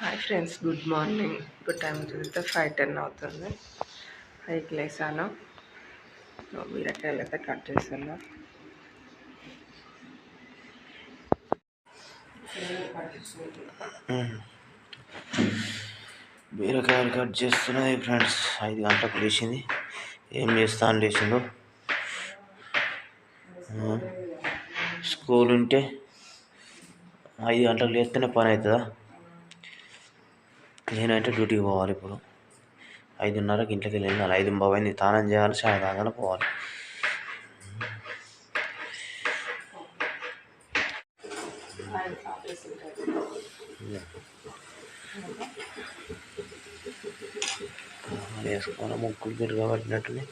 Hi friends good morning ఇప్పుడు time చూస్తే five ten అవుతుంది. పైకి లేసాను బీరకాయలు అయితే కట్ చేస్తున్నా. బీరకాయలు కట్ చేస్తున్నాయి ఫ్రెండ్స్ ఐదు గంటలకు లేచింది. ఏం చేస్తా అని లేచిందో స్కూల్ ఉంటే ఐదు గంటలకు లేస్తేనే పని అవుతుందా? నేనంటే డ్యూటీకి పోవాలి ఇప్పుడు. ఐదున్నరకి ఇంట్లోకి వెళ్ళాలి ఐదు బాబైంది తానం చేయాలి చాయ్ తాగాలి పోవాలి. వేసుకోవాలి ముక్కులు తిరగబట్టినట్టుని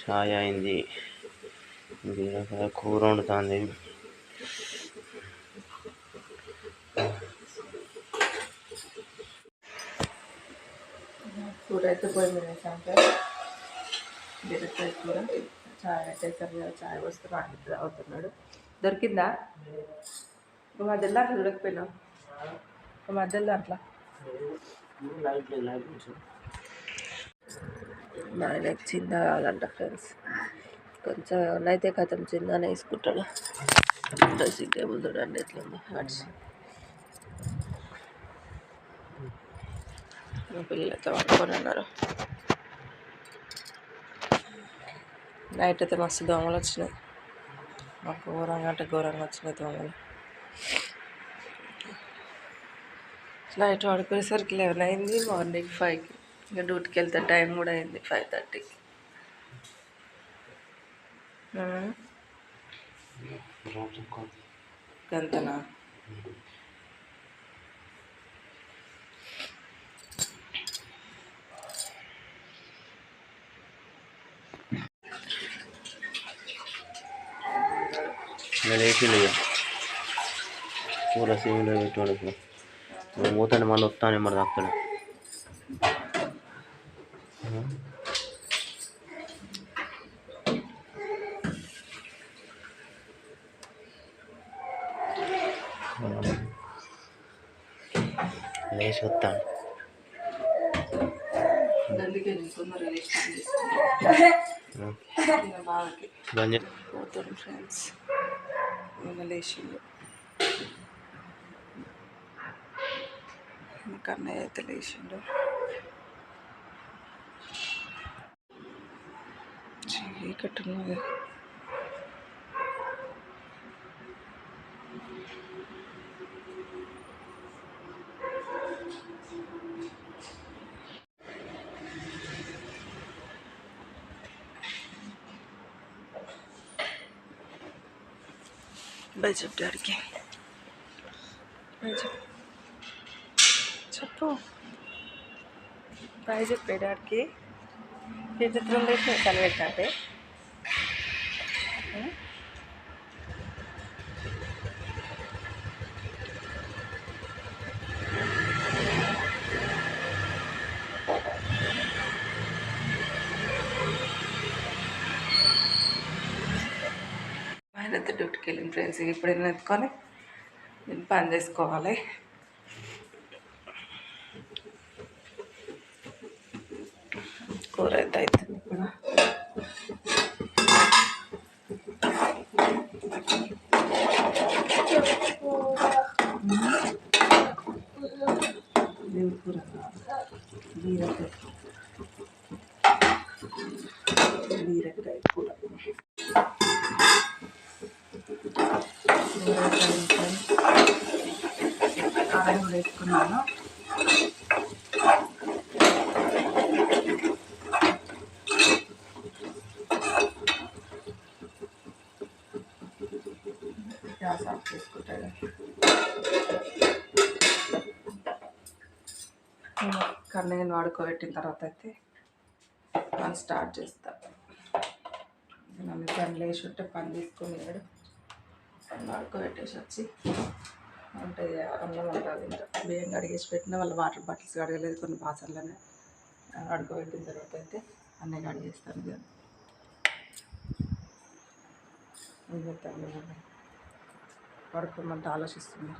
చాయ్ అయింది. కూర వండుతుంది. కూర పొయ్యి మీద వేసాక బీరకాయ కూర చాయ్ పెట్టేసారు కదా చాయ్ వస్తే వాడికి అవుతున్నాడు దొరికిందా? ఒక మధ్యలో అట్లా చూడకపోయినా ఒక మధ్యలో అట్లా? లైట్ మా ఆయనకి చిన్న కాదంట ఫ్రెండ్స్. కొంచెం అయితే కథం చిన్న వేసుకుంటాడు డ్రెస్సింగ్ టేబుల్ చూడండి ఎట్లుంది. హార్ట్స్ పిల్లలతో పట్టుకొని ఉన్నారు నైట్ అయితే మస్తు దోమలు వచ్చినాయి. మాకు ఘోరంగా అంటే ఘోరంగా వచ్చినాయి దోమలు. నైట్ పడుకునేసరికి లెవెన్ అయింది మార్నింగ్ ఫైవ్కి ఇంకా డ్యూటీకి వెళ్తే టైం కూడా అయింది ఫైవ్ థర్టీకి ఎంతనా నేను వేసిండు ఇక కూర సీమిలో పెట్టుకోండి ఇప్పుడు నువ్వు పోతాను మళ్ళీ వస్తాను మరి తప్పదు లేచి వస్తాను అందుకే నేను తొందరగా లేచి బాగా బంద్ పోతాను ఫ్రెండ్స్ నేను లేచిండు ఇంకా అన్నయ్య అయితే లేచిండు చీకట్టున్నది బాయ్ చెప్పు డాడీకి బాయ్ చెప్పు చెప్పు బాయ్ చెప్పే డాడీకి ఏ చిత్రం లేచి కనిపెట్టాటే ఆయన డ్యూటీకి ఇప్పుడు ఎత్తుకొని నేను పని చేసుకోవాలి. కూర అయితే అవుతుంది ఇప్పుడు దేవుడి కూర బీరకాయ బీరకాయ కూర కారం కూడా వేసుకున్నాను గ్యాస్ ఆఫ్ చేసుకుంటాను కన్నయ్యని వాడుకోబెట్టిన తర్వాత అయితే మనం స్టార్ట్ చేస్తాం. నన్ను పని లేచి ఉంటే పని తీసుకుని వెళ్ళాడు వచ్చి ఉంటుంది అన్నం ఉంటుంది ఇంకా బియ్యం కడిగేసి పెట్టిన వాళ్ళ వాటర్ బాటిల్స్ కడగలేదు కొన్ని పాత్రలనే అడుకోబెట్టిన తర్వాత అయితే అన్నీ కడిగేస్తాను ఇక. ఏం పడుకోమంటే ఆలోచిస్తున్నా.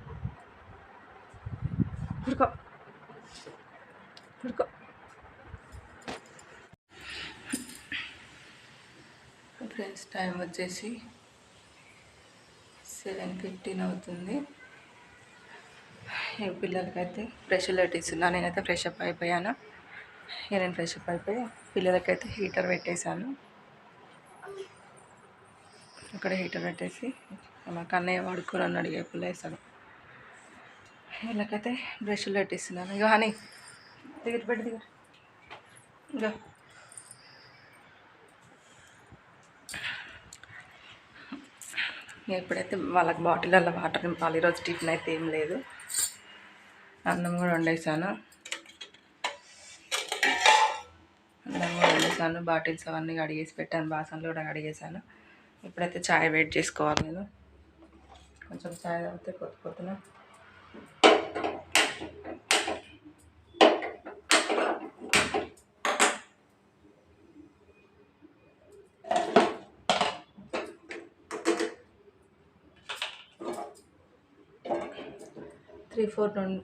పడుకో. పడుకో. ఫ్రెండ్స్ టైం వచ్చేసి సెవెన్ ఫిఫ్టీన్ అవుతుంది. ఈ పిల్లలకైతే ఫ్రెష్ లెట్ ఇస్తున్నా నేనైతే ఫ్రెష్ అప్ అయిపోయాను. ఇక నేను ఫ్రెష్ అప్ అయిపోయి పిల్లలకైతే హీటర్ పెట్టేశాను. అక్కడ హీటర్ పెట్టేసి మా కన్నయ్య వాడుకోరు అన్నాడు ఇక ఎప్పుడు వేస్తాను వీళ్ళకైతే బ్రష్లు పెట్టిస్తున్నాను ఇక హనీ దిగటి పెట్టి దిగ. ఇప్పుడైతే వాళ్ళకి బాటిల్లో వాటర్ నింపాలి ఈరోజు టిఫిన్ అయితే ఏం లేదు. అన్నం కూడా వండేసాను. అన్నం కూడా వండేసాను. బాటిల్స్ అవన్నీ కడిగేసి పెట్టాను. బాసనలు కూడా కడిగేసాను. ఇప్పుడైతే చాయ్ వెయిట్ చేసుకోవాలి నేను. కొంచెం చాయ్ తాగితే పొద్దు పొద్దున త్రీ ఫోర్ నుండి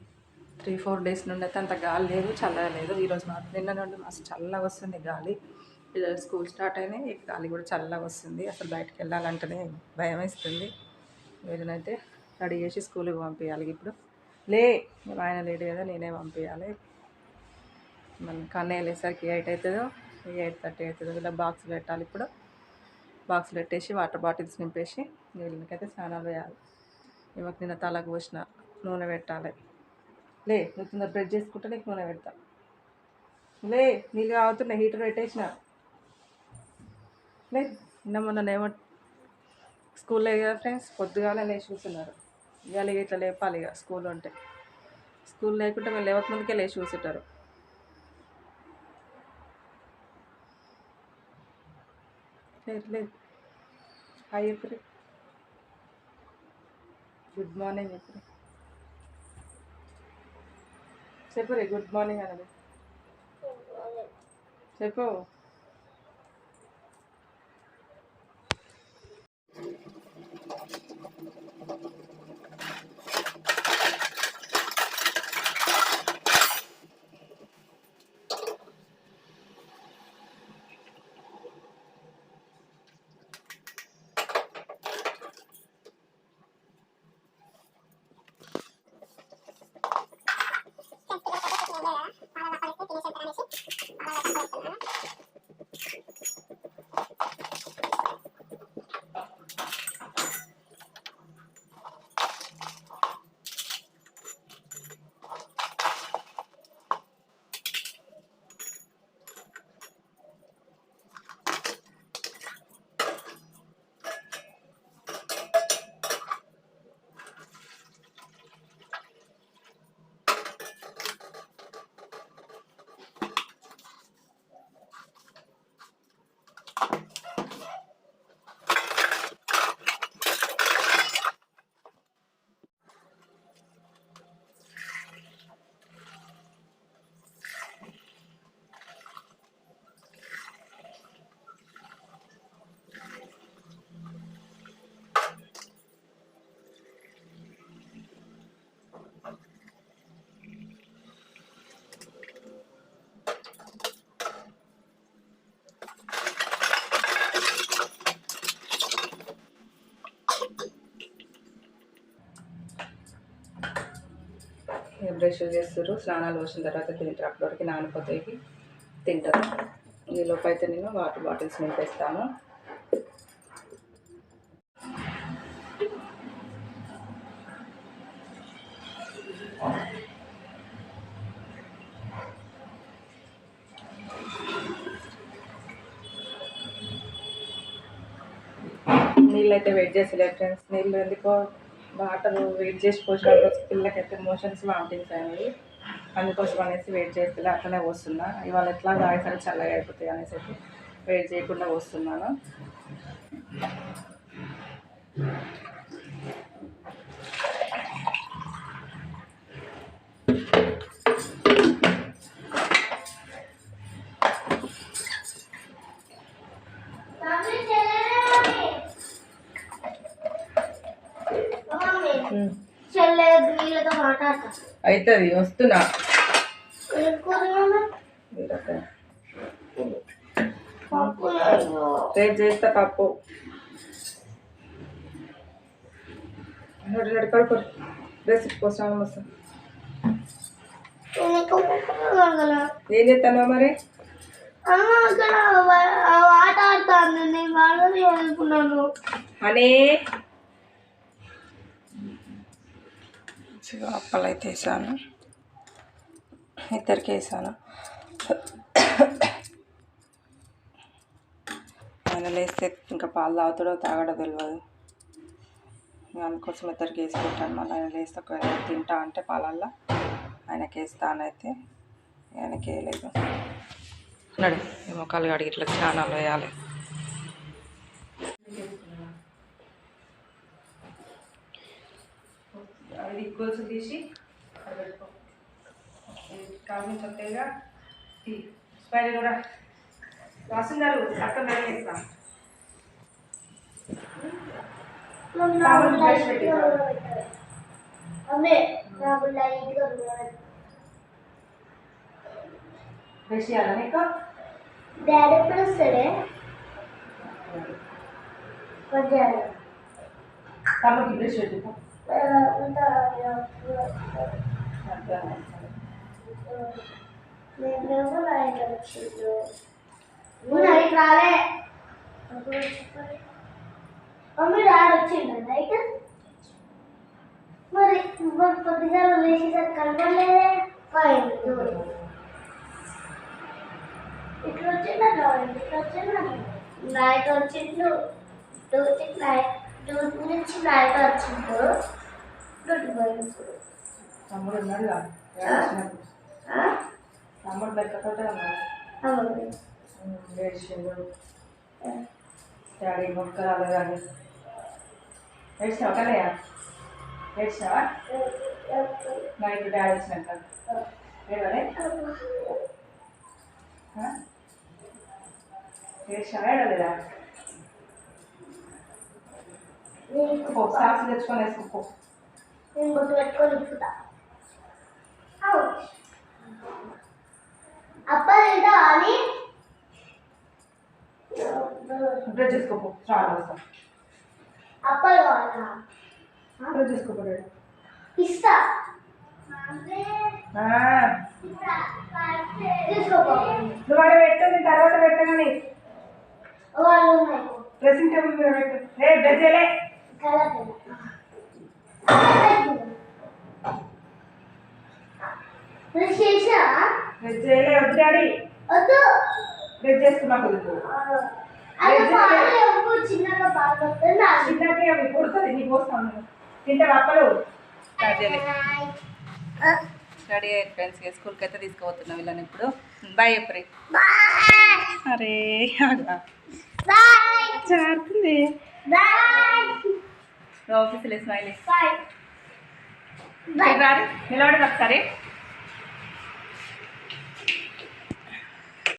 త్రీ ఫోర్ డేస్ నుండి అయితే అంత గాలి లేదు చల్లగా లేదు. ఈరోజు మాత్రం నిన్న నుండి మస్తు చల్లగా వస్తుంది గాలి. పిల్లలు స్కూల్ స్టార్ట్ అయినాయి గాలి కూడా చల్లగా వస్తుంది. అసలు బయటకు వెళ్ళాలంటేనే భయం వేస్తుంది. వీళ్ళనైతే రెడీ చేసి స్కూల్కి పంపించాలి ఇప్పుడు లే మేము ఆయన లేడు కదా నేనే పంపించాలి మన కన్నయ్య వెళ్ళేసరికి ఎయిట్ అవుతుందో ఎయిట్ థర్టీ అవుతుందో ఇలా బాక్స్ పెట్టాలి ఇప్పుడు. బాక్స్ పెట్టేసి వాటర్ బాటిల్స్ నింపేసి వీళ్ళకైతే స్నానాలు వేయాలి ఈమెకు నిన్న తలకు పోసిన నూనె పెట్టాలి. లే నువ్వు తొందర బ్రెడ్ చేసుకుంటే నీకు నూనె పెడతా. లే నీళ్ళు కావుతున్నా హీటర్ పెట్టేసిన. లే నిన్న మొన్న ఏమో స్కూల్లో కదా ఫ్రెండ్స్ పొద్దుగాల లేచి కూర్చున్నారు. ఇవాళ ఇక ఇట్లా లేపాలి ఇక స్కూల్ ఉంటే స్కూల్ లేకుంటే మేము లేవక ముందుకే లేచి కూర్చుంటారు. లేదు లేదు హాయ్ చెప్పరు గుడ్ మార్నింగ్ ఎప్పుడు? చెప్పరే గుడ్ మార్నింగ్ అన్నది. చెప్పు. బ్రష్లు చేస్తారు స్నానాలు పోసిన తర్వాత తింటారు అప్పటివరకు నానిపోతాయి తింటారు. ఈ అయితే నేను వాటర్ బాటిల్స్ నింపేస్తాను. నీళ్ళు అయితే వెయిట్ చేసలేదు ఫ్రెండ్స్. నీళ్ళు ఎందుకో వాటర్ వెయిట్ చేసి పోసిన పిల్లకైతే మోషన్స్ వామిటింగ్స్ అయినాయి అందుకోసం అనేసి వెయిట్ చేస్తే అట్లనే పోస్తున్నా. ఇవాళ ఎట్లా తాగేసరికి చల్లగా అయిపోతాయి అనేసి వెయిట్ చేయకుండా పోస్తున్నాను. అవుతుంది వస్తున్నా. రేపు చేస్తా పప్పు నడు కోసం వస్తా? ఏం చేస్తాను మరి అమ్మ అక్కడ వా- ఆ ఆట ఆడుతాను నేను వాళ్ళని అనుకున్నాను అని మంచిగా అప్పలు అయితే వేసాను. ఇద్దరికి వేసాను. ఆయన లేస్తే ఇంకా పాలు తాగుతాడో తాగడో తెలియదు దానికోసం అందుకోసం ఇద్దరికి వేసి పెట్టాను. మళ్ళీ ఆయన లేస్తే ఒకవేళ తింటా అంటే పాలల్లో ఆయనకి వేస్తానైతే ఆయనకి వేయలేదు. నడు ఈ మొక్కలు కడిగి ఇట్లా స్నానాలు వేయాలి. అవి గొలుసు తీసి పెట్టుకో కావాలి చక్కగా తీ స్పైడర్ కూడా రాసున్నారు అక్కడ కావాలి బ్రష్ చేయాలా నీకు డాడీ ఎప్పుడు వస్తాడే మధ్యాహ్నం తమ్ముడికి బ్రష్ పెట్టుకో ఆ, ఉంటా. మేమేమో నైట్ వచ్చిండు నువ్వు నైట్ రాలే అప్పుడు చెప్పండి. మమ్మీ డాడీ వచ్చిండు నైట్ మరి మరి పొద్దుగా లేచేసరికి కనపడలేదే ఫైన్ ఇట్లా వచ్చిందా ఇట్లా వచ్చిందా నైట్ వచ్చిండు డ్యూటీ నైట్ డ్యూటీ నుంచి నైట్ వచ్చిండు డ్యూటీ పోయిండు తమ్ముడు ఉన్నాడు కదా ఆ? తమ్ముడు బెక్కతోటే ఉన్నాడు అవును ఏడ్చిండు డాడీ మొక్క రాలేదు కానీ ఏడ్చినావా కదయ్యా ఏడ్చినావా నైట్ డాడీ వచ్చినాక ఏడవలే ఏడ్చినావా ఏడలేదా నీకు పో సాక్స్ తెచ్చుకొని వేసుకో నేను గుర్తు పెట్టుకొని ఇప్పుతా అప్ప తింటా అని? బ్రష్ చేసుకోపో. చాలా అప్పలు కావాలా? చేసుకోపో ఇస్తా. నువ్వు పెట్టు తర్వాత పెట్టగాని డ్రెస్సింగ్ టేబుల్ మీద పెట్టు. ఏ బ్రష్ బ్రష్ చేయలే వద్దు డాడీ. చేసుకున్నా చిన్నగా అవి అప్పలు రెడీ అయ్యారు ఫ్రెండ్స్ స్కూల్కి అయితే తీసుకుపోతున్నాం వీళ్ళని ఇప్పుడు. బాయ్. ఎప్పుడు అరే బాయ్. చారుతుంది. ఆఫీసులో స్మైల్ బాయ్ రాదు నిలబడి ఒకసారి